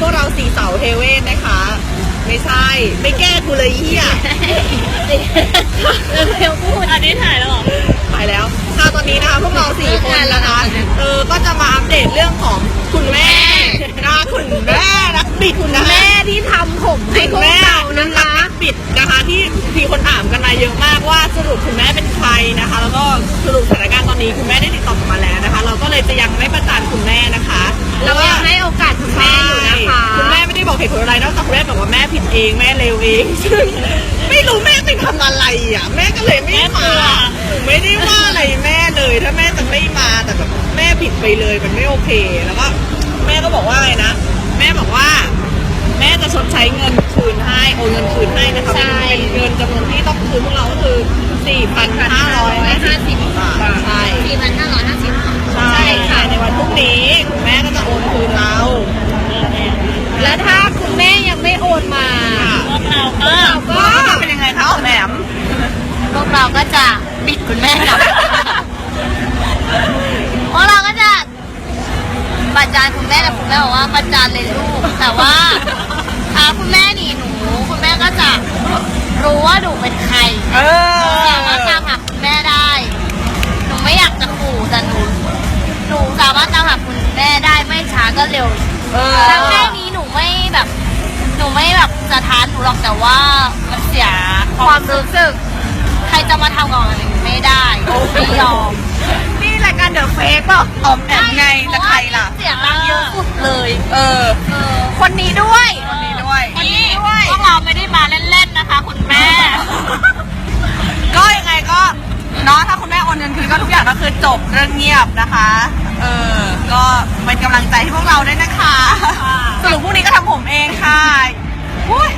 พวกเราสี่เสาเทเวศนะคะ ไม่ใช่ ไม่แก้กูเลยเฮียเร็วๆพูดอันนี้ถ่ายแล้วเหรอถ่ายแล้วค่ะตอนนี้นะคะพวกเราสี่คนนะคะเออก็จะมาอัปเดตเรื่องของคุณแม่นะคุณแม่นักบิดคุณแม่ที่ทำผมให้พวกแม่เรานันะกคะบิดนะคะที่มีคนถามกันมาเยอะมากว่าสรุปคุณแม่เป็นใครนะคะ แล้วก็สรุปสถานการณ์ตอนนี้คุณแม่ได้ติดต่อกลับมาแล้วนะคะ เราก็เลยจะยังไม่ประจานคุณแม่นะคะ เรายังให้โอกาสคุณแม่อยู่นะคะ คุณแม่ไม่ได้บอกเหตุผลอะไรนอกจากคุณแม่บอกว่าแม่ผิดเองแม่เลวเองซึ่งไม่รู้แม่ไปทำอะไรอะ แม่ก็เลยไม่แม่กลัมาวไม่ได้ว่าอะไรแม่เลยถ้าแม่จะไม่มาแต่แบบแม่ผิดไปเลยมันไม่โอเคแล้วก็แม่ก็บอกว่าอะไรนะแม่บอกว่า แม่จะชดใช้เงินคืนให้โอนเงินคืนให้นะคะใช่เป็นเงินจำนวนที่ต้องคืนพวกเราก็คือ 4,550บาทใช่ สี่พันห้าร้อยห้าสิบ ใช่ค่ะในวันพรุ่งนี้คุณแม่ก็จะโอนคืนเรา แล้วถ้าคุณแม่ยังไม่โอ นมาพวกเราก็เราก็ก็เป็นยังไงคะออกแหนมพวกเราก็จะบิดคุณแม่กลับพวกเราก็จะประจานคุณแม่แต่คุณแม่บอกว่าประจานเลยลูก แต่ว่าถ้าคุณแม่หนีหนู คุณแม่ก็จะรู้ว่าหนูเป็นใครเออสามารถตามหาคุณแม่ได้ หนูไม่อยากจะขู่แต่หนูหนูสามารถตามหาคุณแม่ได้ไม่ช้าก็เร็วเออแล้วแค่นี้านหนูหรอกแต่ว่ามันเสียความรู้สึก ใครจะมาทำกับมันไม่ได้ไม่ยอมนี่รายการเดอะเฟกบอกออมแอมไงแต่ใครล่ะ เสียตังเยอะสุดเลยเออ คนนี้ด้วยคนนี้ด้วย คนนี้ด้วยพวกเราไม่ได้มาเล่นๆนะคะ คุณแม่ ก็ยังไงก็นาะถ้าคุณแม่โอนเงินคืนก็ทุกอย่างก็คือจบเรื่องเงียบนะคะ เออ ก็เป็นกำลังใจให้พวกเราด้วยนะคะสรุปพรุ่งนี้ก็ทำผมเองค่ะอุ้ย